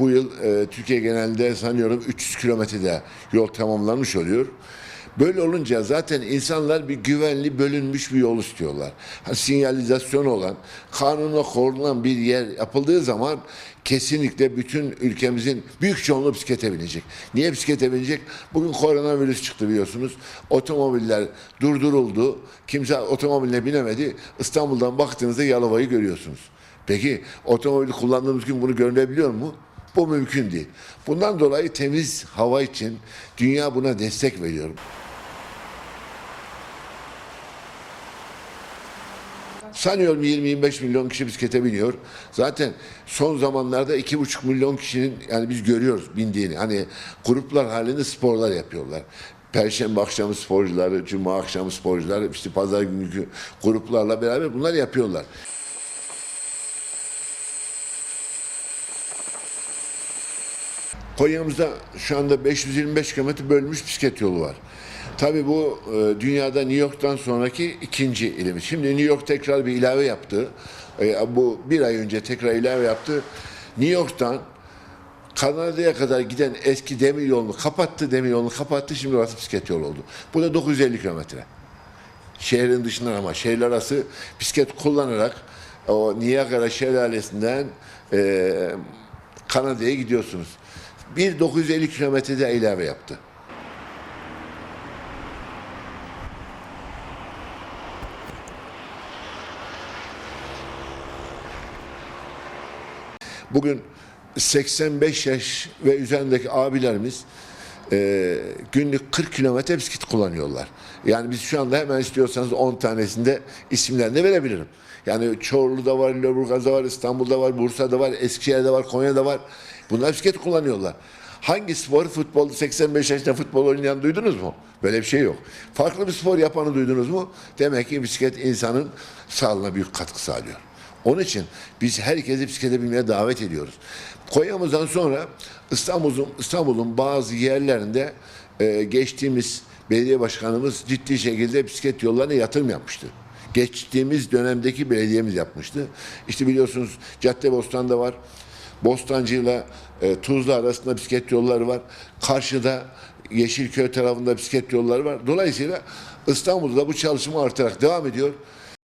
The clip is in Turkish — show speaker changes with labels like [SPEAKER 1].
[SPEAKER 1] Bu yıl e, Türkiye genelinde sanıyorum 300 kilometrede yol tamamlanmış oluyor. Böyle olunca zaten insanlar bir güvenli bölünmüş bir yol istiyorlar. Ha, sinyalizasyon olan, kanuna korunan bir yer yapıldığı zaman kesinlikle bütün ülkemizin büyük çoğunluğu bisiklete binecek. Niye bisiklete binecek? Bugün koronavirüs çıktı biliyorsunuz. Otomobiller durduruldu. Kimse otomobiline binemedi. İstanbul'dan baktığınızda Yalova'yı görüyorsunuz. Peki otomobili kullandığımız gün bunu görülebiliyor mu? Bu mümkün değil. Bundan dolayı temiz hava için dünya buna destek veriyor. Sanıyorum 20-25 milyon kişi bisiklete biniyor. Zaten son zamanlarda 2,5 milyon kişinin yani biz görüyoruz bindiğini. Hani gruplar halinde sporlar yapıyorlar. Perşembe akşamı sporcuları, cuma akşamı sporcuları, işte pazar günkü gruplarla beraber bunlar yapıyorlar. Konya'mızda şu anda 525 kilometre bölünmüş bisiklet yolu var. Tabii bu e, dünyada New York'tan sonraki ikinci ilimiz. Şimdi New York tekrar bir ilave yaptı. E, bu bir ay önce tekrar ilave yaptı. New York'tan Kanada'ya kadar giden eski demir yolunu kapattı, demir yolunu kapattı. Şimdi orası bisiklet yolu oldu. Bu da 950 kilometre. Şehrin dışından ama şehirler arası bisiklet kullanarak o Niagara şelalesinden e, Kanada'ya gidiyorsunuz. Bir 950 kilometrede ilave yaptı. Bugün 85 yaş ve üzerindeki abilerimiz e, günlük 40 kilometre bisiklet kullanıyorlar. Yani biz şu anda hemen istiyorsanız 10 tanesinde isimlerini de verebilirim. Yani Çorlu'da var, Lüleburgaz'da var, İstanbul'da var, Bursa'da var, Eskişehir'de var, Konya'da var. Bunlar bisiklet kullanıyorlar. Hangi spor futbolda 85 yaşında futbol oynayan duydunuz mu? Böyle bir şey yok. Farklı bir spor yapanı duydunuz mu? Demek ki bisiklet insanın sağlığına büyük katkı sağlıyor. Onun için biz herkesi bisiklete binmeye davet ediyoruz. Konya'mızdan sonra İstanbul'un İstanbul'un bazı yerlerinde e, geçtiğimiz belediye başkanımız ciddi şekilde bisiklet yollarına yatırım yapmıştı. Geçtiğimiz dönemdeki belediyemiz yapmıştı. İşte biliyorsunuz Caddebostan'da var. Bostancı'yla e, Tuzla arasında bisiklet yolları var. Karşıda Yeşilköy tarafında bisiklet yolları var. Dolayısıyla İstanbul'da bu çalışma artarak devam ediyor.